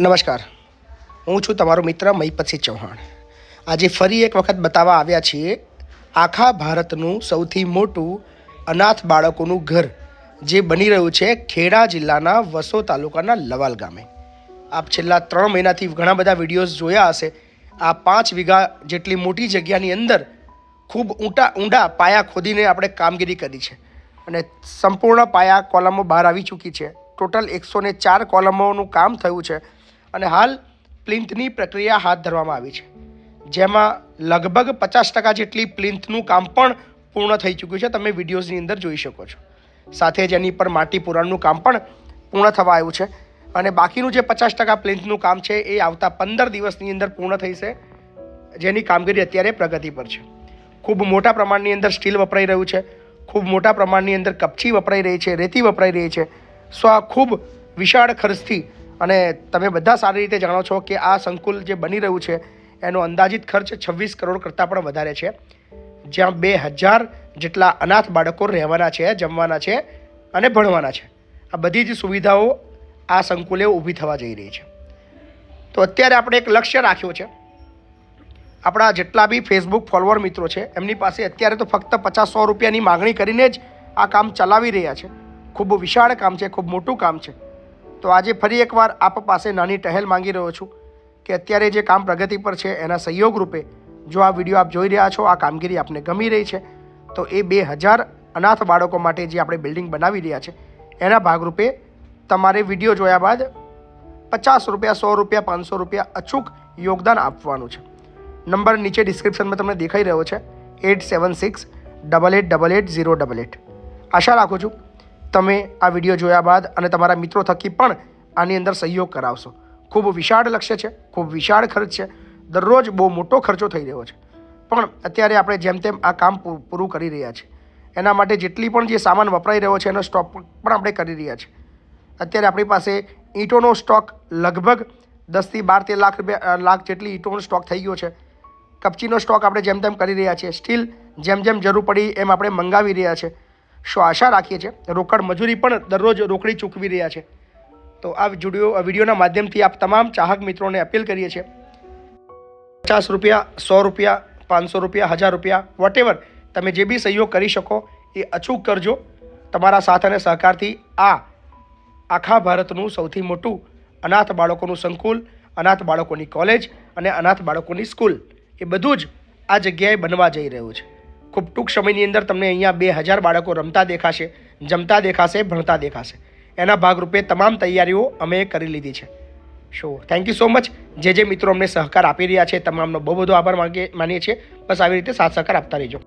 નમસ્કાર. હું છું તમારો મિત્ર મહીપતસિંહ ચૌહાણ. આજે ફરી એક વખત બતાવવા આવ્યા છીએ આખા ભારતનું સૌથી મોટું અનાથ બાળકોનું ઘર, જે બની રહ્યું છે ખેડા જિલ્લાના વસો તાલુકાના લવાલ ગામે. આપ છેલ્લા ત્રણ મહિનાથી ઘણા બધા વિડીયોઝ જોયા હશે. આ પાંચ વીઘા જેટલી મોટી જગ્યાની અંદર ખૂબ ઊંટા ઊંડા પાયા ખોદીને આપણે કામગીરી કરી છે. અને સંપૂર્ણ પાયા કોલમો બહાર આવી ચૂકી છે. ટોટલ એકસો ને ચાર કોલમોનું કામ થયું છે. અને હાલ પ્લિન્થની પ્રક્રિયા હાથ ધરવામાં આવી છે. જેમાં લગભગ પચાસ ટકા જેટલી પ્લિન્થનું કામ પણ પૂર્ણ થઈ ચૂક્યું છે. તમે વિડીયોઝની અંદર જોઈ શકો છો. સાથે જ એની પર માટી પુરાણનું કામ પણ પૂર્ણ થવા આવ્યું છે. અને બાકીનું જે પચાસ ટકા પ્લિન્થનું કામ છે, એ આવતા પંદર દિવસની અંદર પૂર્ણ થઈશે જેની કામગીરી અત્યારે પ્રગતિ પર છે. ખૂબ મોટા પ્રમાણની અંદર સ્ટીલ વપરાઈ રહ્યું છે. ખૂબ મોટા પ્રમાણની અંદર કપચી વપરાઈ રહી છે, રેતી વપરાઈ રહી છે. સો આ ખૂબ વિશાળ ખર્ચથી અને તમે બધા સારી રીતે જાણો છો કે આ સંકુલ જે બની રહ્યું છે, એનો અંદાજિત ખર્ચ છવ્વીસ કરોડ કરતાં પણ વધારે છે. જ્યાં બે હજાર જેટલા અનાથ બાળકો રહેવાના છે, જમવાના છે અને ભણવાના છે. આ બધી જ સુવિધાઓ આ સંકુલે ઊભી થવા જઈ રહી છે. તો અત્યારે આપણે એક લક્ષ્ય રાખ્યો છે. આપણા જેટલા બી ફેસબુક ફોલોવર મિત્રો છે, એમની પાસે અત્યારે તો ફક્ત પચાસ સો રૂપિયાની માગણી કરીને જ આ કામ ચલાવી રહ્યા છે. ખૂબ વિશાળ કામ છે, ખૂબ મોટું કામ છે. તો આજે ફરી એકવાર આપ પાસે નાની ટહેલ માંગી રહ્યો છું કે અત્યારે જે કામ પ્રગતિ પર છે એના સહયોગ રૂપે જો આ વીડિયો આપ જોઈ રહ્યા છો, આ કામગીરી આપને ગમી રહી છે, તો એ બે હજાર અનાથ બાળકો માટે જે આપણે બિલ્ડિંગ બનાવી રહ્યા છે, એના ભાગરૂપે તમારે વીડિયો જોયા બાદ પચાસ રૂપિયા, સો રૂપિયા, પાંચસો રૂપિયા અચૂક યોગદાન આપવાનું છે. નંબર નીચે ડિસ્ક્રિપ્શનમાં તમને દેખાઈ રહ્યો છે, eight seven six double eight double eight zero double eight. આશા રાખું છું તમે આ વીડિયો જોયા બાદ અને તમારા મિત્રો થકી પણ આની અંદર સહયોગ કરાવશો. ખૂબ વિશાળ લક્ષ્ય છે, ખૂબ વિશાળ ખર્ચ છે, દરરોજ બહુ મોટો ખર્ચો થઈ રહ્યો છે. પણ અત્યારે આપણે જેમ તેમ આ કામ પૂરું કરી રહ્યા છીએ એના માટે જેટલી પણ જે સામાન વપરાઈ રહ્યો છે, એનો સ્ટોક પણ આપણે કરી રહ્યા છીએ અત્યારે આપણી પાસે ઈંટોનો સ્ટોક લગભગ દસથી બાર તેર લાખ રૂપિયા લાખ જેટલી ઈંટોનો સ્ટોક થઈ ગયો છે. કપચીનો સ્ટોક આપણે જેમ તેમ કરી રહ્યા છીએ સ્ટીલ જેમ જેમ જરૂર પડી એમ આપણે મંગાવી રહ્યા છે. શું આશા રાખીએ છીએ. રોકડ મજૂરી પણ દરરોજ રોકડી ચૂકવી રહ્યા છે. તો આ વીડિયો વિડીયોના માધ્યમથી આપ તમામ ચાહક મિત્રોને અપીલ કરીએ છીએ. પચાસ રૂપિયા, સો રૂપિયા, પાંચસો રૂપિયા, હજાર રૂપિયા વોટેવર તમે જે બી સહયોગ કરી શકો એ અચૂક કરજો. તમારા સાથ અને સહકારથી આ આખા ભારતનું સૌથી મોટું અનાથ બાળકોનું સંકુલ, અનાથ બાળકોની કોલેજ અને અનાથ બાળકોની સ્કૂલ એ બધું જ આ જગ્યાએ બનવા જઈ રહ્યું છે. ખૂબ ટૂંક સમયની અંદર તમને અહીંયા બે હજાર બાળકો રમતા દેખાશે, જમતા દેખાશે, ભણતા દેખાશે. એના ભાગરૂપે તમામ તૈયારીઓ અમે કરી લીધી છે. So thank you so much જે જે મિત્રો અમને સહકાર આપી રહ્યા છે, તમામનો બહુ બધો આભાર માગીએ માનીએ છીએ. બસ આવી રીતે સાથ સહકાર આપતા રહેજો.